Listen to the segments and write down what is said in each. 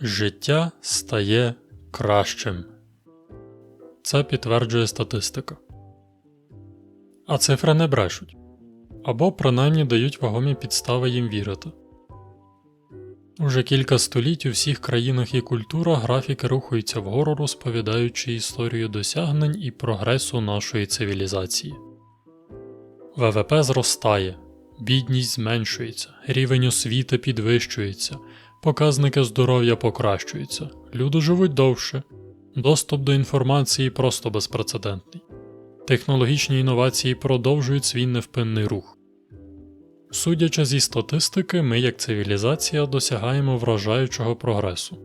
Життя стає кращим. Це підтверджує статистика. А цифри не брешуть або принаймні дають вагомі підстави їм вірити. Уже кілька століть у всіх країнах і культурах графіки рухаються вгору, розповідаючи історію досягнень і прогресу нашої цивілізації. ВВП зростає, бідність зменшується, рівень освіти підвищується, показники здоров'я покращуються, люди живуть довше, доступ до інформації просто безпрецедентний. Технологічні інновації продовжують свій невпинний рух. Судячи зі статистики, ми як цивілізація досягаємо вражаючого прогресу.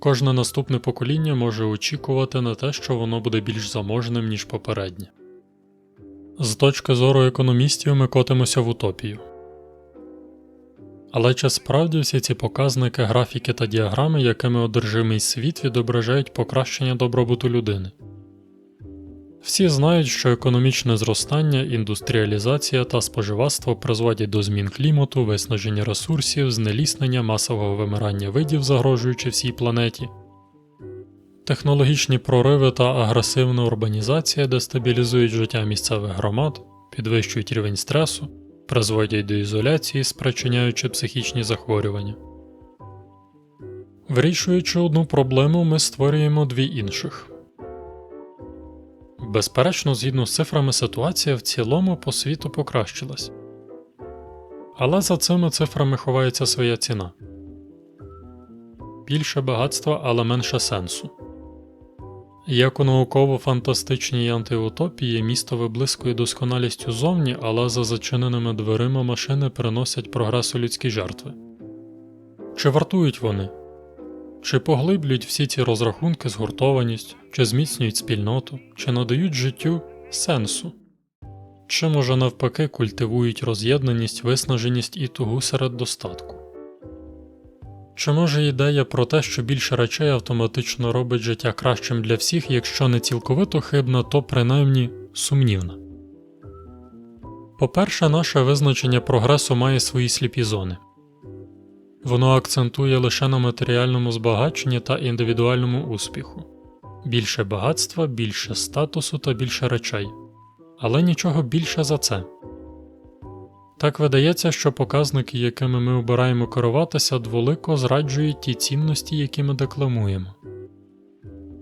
Кожне наступне покоління може очікувати на те, що воно буде більш заможним, ніж попереднє. З точки зору економістів ми котимося в утопію. Але чи справді всі ці показники, графіки та діаграми, якими одержимий світ відображають покращення добробуту людини? Всі знають, що економічне зростання, індустріалізація та споживацтво призводять до змін клімату, виснаження ресурсів, знеліснення масового вимирання видів, загрожуючи всій планеті. Технологічні прориви та агресивна урбанізація дестабілізують життя місцевих громад, підвищують рівень стресу, призводять до ізоляції, спричиняючи психічні захворювання. Вирішуючи одну проблему, ми створюємо дві інших. Безперечно, згідно з цифрами, ситуація в цілому по світу покращилась. Але за цими цифрами ховається своя ціна більше багатства, але менше сенсу. Як у науково-фантастичній антиутопії місто виблискує досконалістю зовні, але за зачиненими дверима машини приносять прогресу людські жертви. Чи вартують вони? Чи поглиблюють всі ці розрахунки згуртованість, чи зміцнюють спільноту, чи надають життю сенсу? Чи, може, навпаки, культивують роз'єднаність, виснаженість і тугу серед достатку? Чи може ідея про те, що більше речей автоматично робить життя кращим для всіх, якщо не цілковито хибна, то принаймні сумнівна? По-перше, наше визначення прогресу має свої сліпі зони. Воно акцентує лише на матеріальному збагаченні та індивідуальному успіху більше багатства, більше статусу та більше речей, але нічого більше за це. Так видається, що показники, якими ми обираємо керуватися, дволико зраджують ті цінності, які ми декламуємо.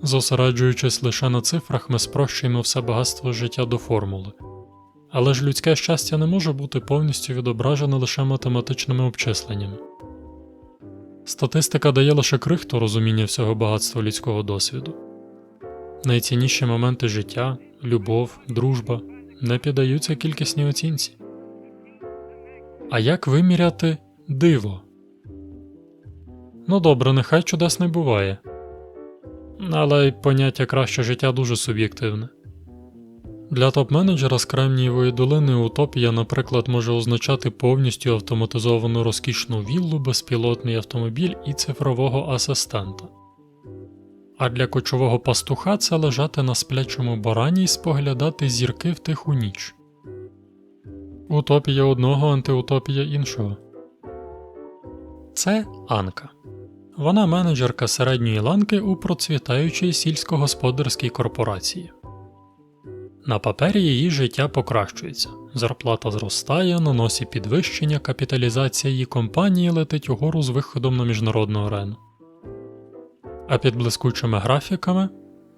Зосереджуючись лише на цифрах, ми спрощуємо все багатство життя до формули. Але ж людське щастя не може бути повністю відображене лише математичними обчисленнями. Статистика дає лише крихту розуміння всього багатства людського досвіду. Найцінніші моменти життя, любов, дружба не піддаються кількісній оцінці. А як виміряти диво? Ну добре, нехай чудес не буває. Але й поняття краще життя дуже суб'єктивне. Для топ-менеджера з Кремнієвої долини утопія, наприклад, може означати повністю автоматизовану розкішну віллу, безпілотний автомобіль і цифрового асистента. А для кочового пастуха це лежати на сплячому барані і споглядати зірки в тиху ніч. Утопія одного, антиутопія іншого. Це Анка. Вона менеджерка середньої ланки у процвітаючій сільськогосподарській корпорації. На папері її життя покращується, зарплата зростає, на носі підвищення, капіталізація її компанії летить угору з виходом на міжнародну арену. А під блискучими графіками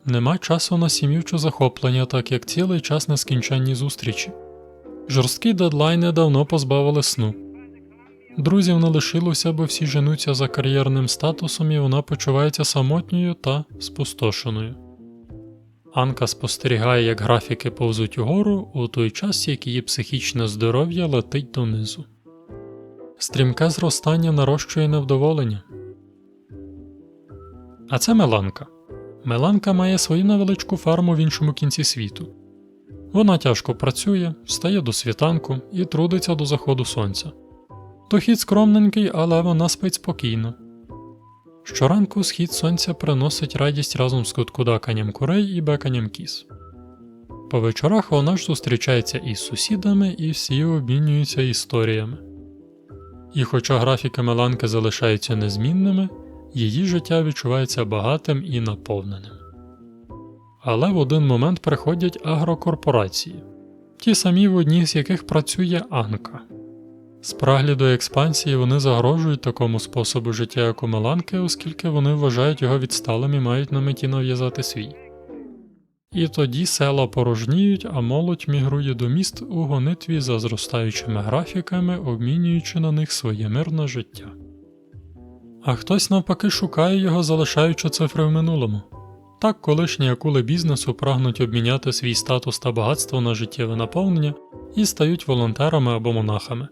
нема часу на сім'ю чи захоплення, так як цілий час нескінченні зустрічі. Жорсткі дедлайни давно позбавили сну. Друзів не лишилося, бо всі женуться за кар'єрним статусом, і вона почувається самотньою та спустошеною. Анка спостерігає, як графіки повзуть угору у той час, як її психічне здоров'я летить донизу. Стрімке зростання нарощує невдоволення. А це Меланка. Меланка має свою невеличку ферму в іншому кінці світу. Вона тяжко працює, встає до світанку і трудиться до заходу сонця. Дохід скромненький, але вона спить спокійно. Щоранку схід сонця приносить радість разом з куткудаканням курей і беканням кіз. По вечорах вона ж зустрічається із сусідами і всі обмінюються історіями. І хоча графіки Меланки залишаються незмінними, її життя відчувається багатим і наповненим. Але в один момент приходять агрокорпорації, ті самі в одній з яких працює Анка. З прагляду експансії вони загрожують такому способу життя, як у Меланки, оскільки вони вважають його відсталим і мають на меті нав'язати свій. І тоді села порожніють, а молодь мігрує до міст у гонитві за зростаючими графіками, обмінюючи на них своє мирне життя. А хтось навпаки шукає його, залишаючи цифри в минулому. Так колишні акули бізнесу прагнуть обміняти свій статус та багатство на життєве наповнення і стають волонтерами або монахами.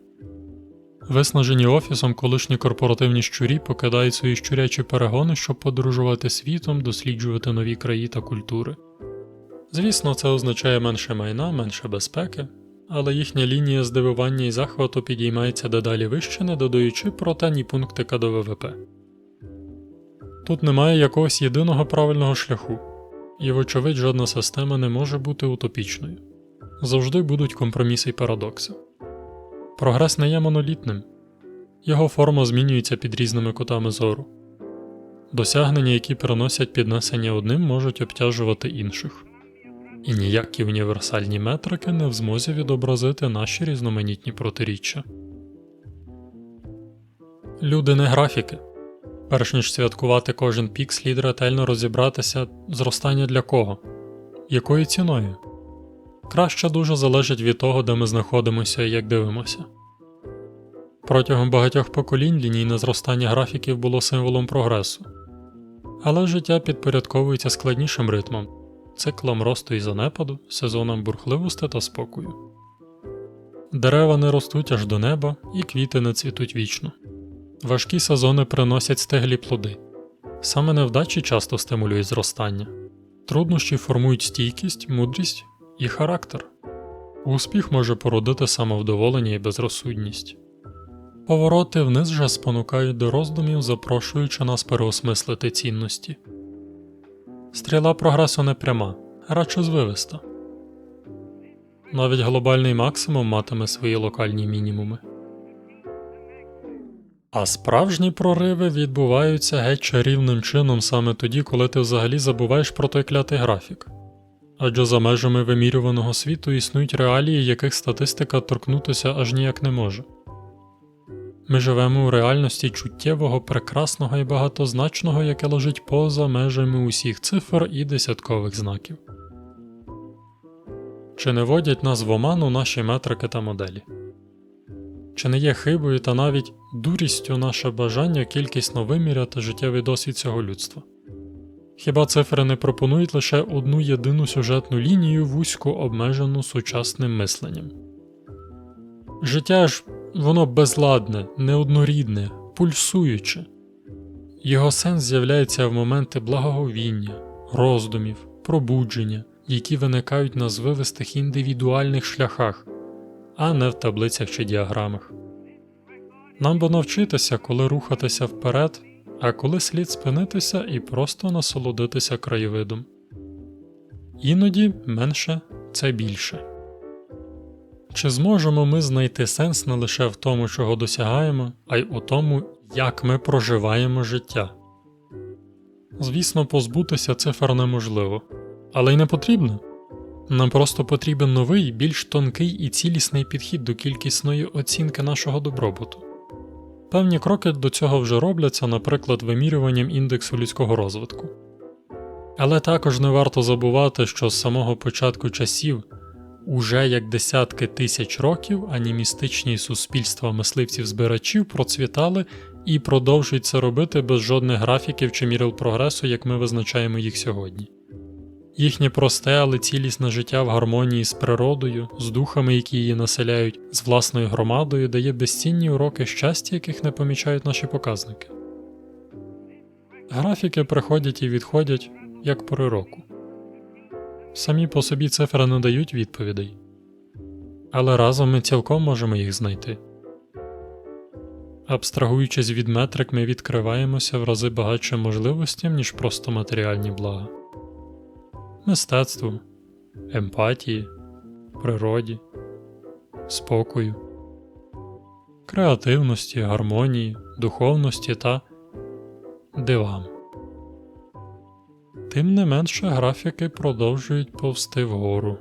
Виснажені офісом колишні корпоративні щурі покидають свої щурячі перегони, щоб подорожувати світом, досліджувати нові краї та культури. Звісно, це означає менше майна, менше безпеки, але їхня лінія здивування і захвату підіймається дедалі вище, не додаючи проте ні пунктика. Тут немає якогось єдиного правильного шляху, і, вочевидь, жодна система не може бути утопічною. Завжди будуть компроміси й парадокси. Прогрес не є монолітним, його форма змінюється під різними кутами зору. Досягнення, які приносять піднесення одним, можуть обтяжувати інших, і ніякі універсальні метрики не в змозі відобразити наші різноманітні протиріччя. Люди не графіки. Перш ніж святкувати кожен пік, слід ретельно розібратися, зростання для кого, якою ціною. Краще дуже залежить від того, де ми знаходимося і як дивимося. Протягом багатьох поколінь лінійне зростання графіків було символом прогресу, але життя підпорядковується складнішим ритмом, циклом росту і занепаду, сезоном бурхливості та спокою. Дерева не ростуть аж до неба, і квіти не цвітуть вічно. Важкі сезони приносять стеглі плоди. Саме невдачі часто стимулюють зростання. Труднощі формують стійкість, мудрість і характер. Успіх може породити самовдоволення і безрозсудність. Повороти вниз же спонукають до роздумів, запрошуючи нас переосмислити цінності. Стріла прогресу не пряма, радше звивиста. Навіть глобальний максимум матиме свої локальні мінімуми. А справжні прориви відбуваються геть чарівним чином саме тоді, коли ти взагалі забуваєш про той клятий графік. Адже за межами вимірюваного світу існують реалії, яких статистика торкнутися аж ніяк не може. Ми живемо у реальності чуттєвого, прекрасного і багатозначного, яке лежить поза межами усіх цифр і десяткових знаків. Чи не водять нас в оману наші метрики та моделі? Чи не є хибою та навіть дурістю наше бажання кількісно виміряти життєвий досвід цього людства? Хіба цифри не пропонують лише одну єдину сюжетну лінію вузьку обмежену сучасним мисленням? Життя ж воно безладне, неоднорідне, пульсуюче. Його сенс з'являється в моменти благоговіння, роздумів, пробудження, які виникають на звивистих індивідуальних шляхах, а не в таблицях чи діаграмах. Нам би навчитися, коли рухатися вперед, а коли слід спинитися і просто насолодитися краєвидом. Іноді менше це більше. Чи зможемо ми знайти сенс не лише в тому, чого досягаємо, а й у тому, як ми проживаємо життя? Звісно, позбутися цифр неможливо, але й не потрібно. Нам просто потрібен новий, більш тонкий і цілісний підхід до кількісної оцінки нашого добробуту. Певні кроки до цього вже робляться, наприклад, вимірюванням індексу людського розвитку. Але також не варто забувати, що з самого початку часів, уже як десятки тисяч років, анімістичні суспільства мисливців-збирачів процвітали і продовжують це робити без жодних графіків чи мірил прогресу, як ми визначаємо їх сьогодні. Їхнє просте, але цілісне життя в гармонії з природою, з духами, які її населяють, з власною громадою, дає безцінні уроки щастя, яких не помічають наші показники. Графіки приходять і відходять як пори року. Самі по собі цифри не дають відповідей, але разом ми цілком можемо їх знайти. Абстрагуючись від метрик, ми відкриваємося в рази багатшим можливостям, ніж просто матеріальні блага мистецтву, емпатії, природі, спокою, креативності, гармонії, духовності та дивам. Тим не менше графіки продовжують повсти вгору.